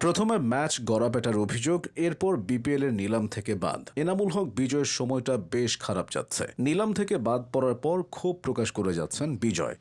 প্রথমে ম্যাচ গড়াপেটার অভিযোগ, এরপর বিপিএল এর নিলাম থেকে বাদ। এনামুল হক বিজয়ের সময়টা বেশ খারাপ যাচ্ছে। নিলাম থেকে বাদ পড়ার পর ক্ষোভ প্রকাশ করে যাচ্ছেন বিজয়।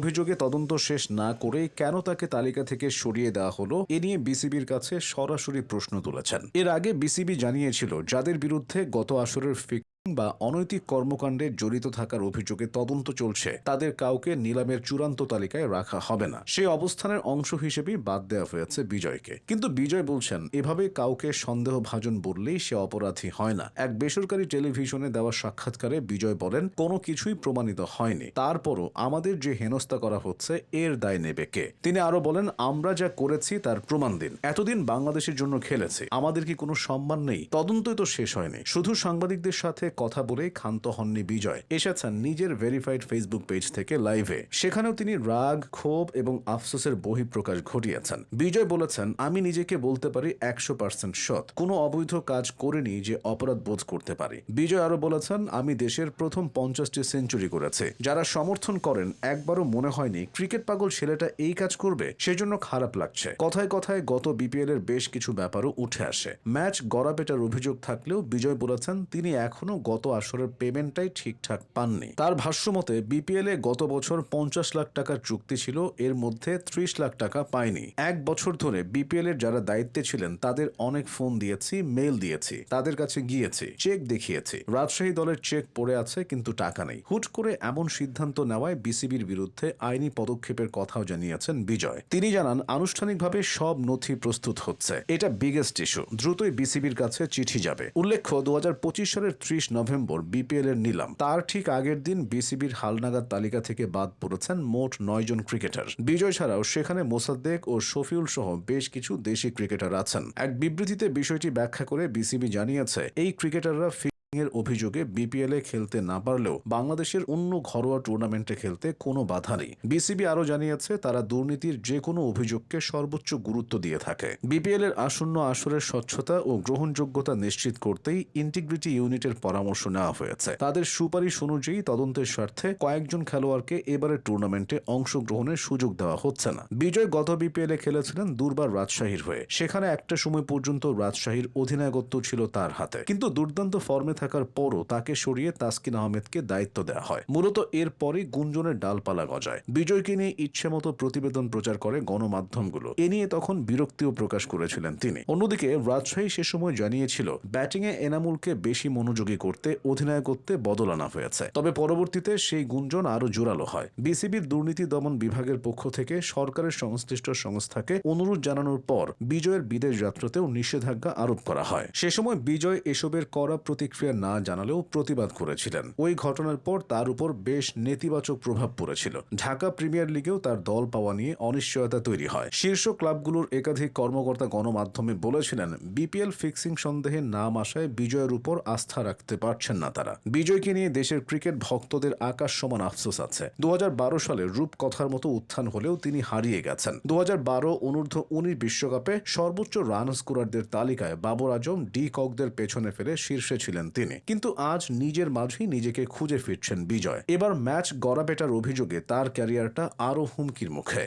অভিযোগে তদন্ত শেষ না করে কেন তাকে তালিকা থেকে সরিয়ে দেওয়া হলো, এ নিয়ে বিসিবির কাছে সরাসরি প্রশ্ন তুলেছেন। এর আগে বিসিবি জানিয়েছিল, যাদের বিরুদ্ধে গত আসরের ফিক্সিং বা অনৈতিক কর্মকাণ্ডে জড়িত থাকার অভিযোগে তদন্ত চলছে। তাদের কাউকে নিলামের চূড়ান্ত তালিকায় রাখা হবে না। সেই অবস্থানের অংশ হিসেবেই বাদ দেওয়া হয়েছে বিজয়কে। কিন্তু বিজয় বলছেন, এভাবে কাউকে সন্দেহভাজন বললেই সে অপরাধী হয় না। এক বেসরকারি টেলিভিশনে দেওয়া সাক্ষাৎকারে বিজয় বলেন, কোনো কিছুই প্রমাণিত হয়নি। তারপরও আমাদের যে হেনস্থা করা হচ্ছে, এর দায় নেবে কে? তিনি আরও বলেন, আমরা যা করেছি তার প্রমাণ দিন। এতদিন বাংলাদেশের জন্য খেলেছি। আমাদের কি কোনো সম্মান নেই? তদন্তই তো শেষ হয়নি। শুধু সাংবাদিকদের সাথে কথা বলে ক্ষান্ত হননি বিজয়। এসেছেন নিজের ভেরিফাইড ফেসবুক পেজ থেকে লাইভে সেখানেও তিনি রাগ, ক্ষোভ এবং আফসোসের বহিঃপ্রকাশ ঘটিয়েছেন। বিজয় বলেছেন, আমি নিজেকে বলতে পারি একশো পার্সেন্ট সৎ। কোনো অবৈধ কাজ করিনি যে অপরাধ বোধ করতে পারি। বিজয় আরও বলেছেন, আমি দেশের প্রথম পঞ্চাশটি সেঞ্চুরি করেছে। যারা সমর্থন করেন, একবারও মনে হয়নি ক্রিকেট পাগল ছেলেটা এই কাজ করবে। সেজন্য খারাপ লাগছে। কথায় কথায় গত বিপিএল এর বেশ কিছু ব্যাপারও উঠে আসে। ম্যাচ গড়াপেটার অভিযোগ থাকলেও বিজয় বলেছেন, তিনি এখনও গত আসরের পেমেন্টটাই ঠিকঠাক পাননি। তার ভাষ্যমতে বিপিএল এ গত বছর পঞ্চাশ লাখ টাকার চুক্তি ছিল, এর মধ্যে ত্রিশ লাখ টাকা পায়নি এক বছর ধরে বিপিএল এর যারা দায়িত্বে ছিলেন, তাদের অনেক ফোন দিয়েছি মেল দিয়েছি, তাদের কাছে গিয়েছি চেক দেখিয়েছি। রাজশাহী দলের চেক পড়ে আছে, কিন্তু টাকা নেই। হুট করে এমন সিদ্ধান্ত নেওয়ায় বিসিবির বিরুদ্ধে আইনি পদক্ষেপের কথাও জানিয়েছেন বিজয়। তিনি জানান, আনুষ্ঠানিকভাবে সব নথি প্রস্তুত হচ্ছে। এটা বিগেস্ট ইস্যু দ্রুতই বিসিবির কাছে চিঠি যাবে। উল্লেখ্য, দু হাজার পঁচিশ সালের ত্রিশ নভেম্বর বিপিএল এর নিলাম। তার ঠিক আগের দিন বিসিবির হালনাগাদ তালিকা থেকে বাদ পড়েছেন মোট নয় জন ক্রিকেটার। বিজয় ছাড়াও সেখানে মোসাদ্দেক ও শফিউল সহ বেশ কিছু দেশি ক্রিকেটার আছেন। এক বিবৃতিতে বিষয়টি ব্যাখ্যা করে বিসিবি জানিয়েছে, এই ক্রিকেটাররা এর অভিযোগে বিপিএল এ খেলতে না পারলেও বাংলাদেশের অন্য ঘরোয়া টুর্নামেন্টে খেলতে কোনো বাধা নেই। বিসিবি আরও জানিয়েছে, তারা দুর্নীতির যে কোনো অভিযোগকে সর্বোচ্চ গুরুত্ব দিয়ে থাকে। বিপিএল এর আসন্ন আসরের স্বচ্ছতা ও গ্রহণযোগ্যতা নিশ্চিত করতেই ইন্টিগ্রিটি ইউনিটের পরামর্শ নেওয়া হয়েছে। তাদের সুপারিশ অনুযায়ী তদন্তের স্বার্থে কয়েকজন খেলোয়াড়কে এবারের টুর্নামেন্টে অংশগ্রহণের সুযোগ দেওয়া হচ্ছে না। বিজয় গত বিপিএল এ খেলেছিলেন দুর্বার রাজশাহীর হয়ে। সেখানে একটা সময় পর্যন্ত রাজশাহীর অধিনায়কত্ব ছিল তার হাতে। কিন্তু দুর্দান্ত ফর্মে থাকার পরও তাকে সরিয়ে তাসকিন আহমেদকে দায়িত্ব দেওয়া হয়। মূলত এরপরই গুঞ্জনের ডালপালা গজায়। বিজয়কে নিয়ে ইচ্ছে মতো প্রতিবেদন প্রচার করে গণমাধ্যমগুলো। এ নিয়ে তখন বিরক্তিও প্রকাশ করেছিলেন তিনি। অন্যদিকে রাজশাহী সে সময় জানিয়েছিল, ব্যাটিংয়ে এনামুলকে বেশি মনোযোগী করতে, অধিনায়কত্বে বদল আনা হয়েছে। তবে পরবর্তীতে সেই গুঞ্জন আরও জোরালো হয়। বিসিবির দুর্নীতি দমন বিভাগের পক্ষ থেকে সরকারের সংশ্লিষ্ট সংস্থাকে অনুরোধ জানানোর পর বিজয়ের বিদেশ যাত্রাতেও নিষেধাজ্ঞা আরোপ করা হয়। সে সময় বিজয় এসবের করা প্রতিক্রিয়া না জানালেও প্রতিবাদ করেছিলেন। ওই ঘটনার পর তার উপর বেশ নেতিবাচক প্রভাব পড়েছিল। ঢাকা প্রিমিয়ার লিগেও তার দল পাওয়া নিয়ে অনিশ্চয়তা তৈরি হয়। শীর্ষ ক্লাবগুলোর একাধিক কর্মকর্তা গণমাধ্যমে বলেছিলেন, বিপিএল ফিক্সিং সন্দেহে নাম আসায় বিজয়ের উপর আস্থা রাখতে পারছেন না তারা। বিজয়কে নিয়ে দেশের ক্রিকেট ভক্তদের আকাশ সমান আফসোস আছে। দু হাজার বারো সালে রূপকথার মতো উত্থান হলেও তিনি হারিয়ে গেছেন। দু হাজার অনূর্ধ্ব উনিশ বিশ্বকাপে সর্বোচ্চ রান স্কোরারদের তালিকায় বাবর আজম, ডি ককদের পেছনে ফেলে শীর্ষে ছিলেন তিনি। কিন্তু আজ নিজের মাঝেই নিজেকে খুঁজে ফিরছেন বিজয়। এবার ম্যাচ গড়াপেটার অভিযোগে তার ক্যারিয়ারটা আরও হুমকির মুখে।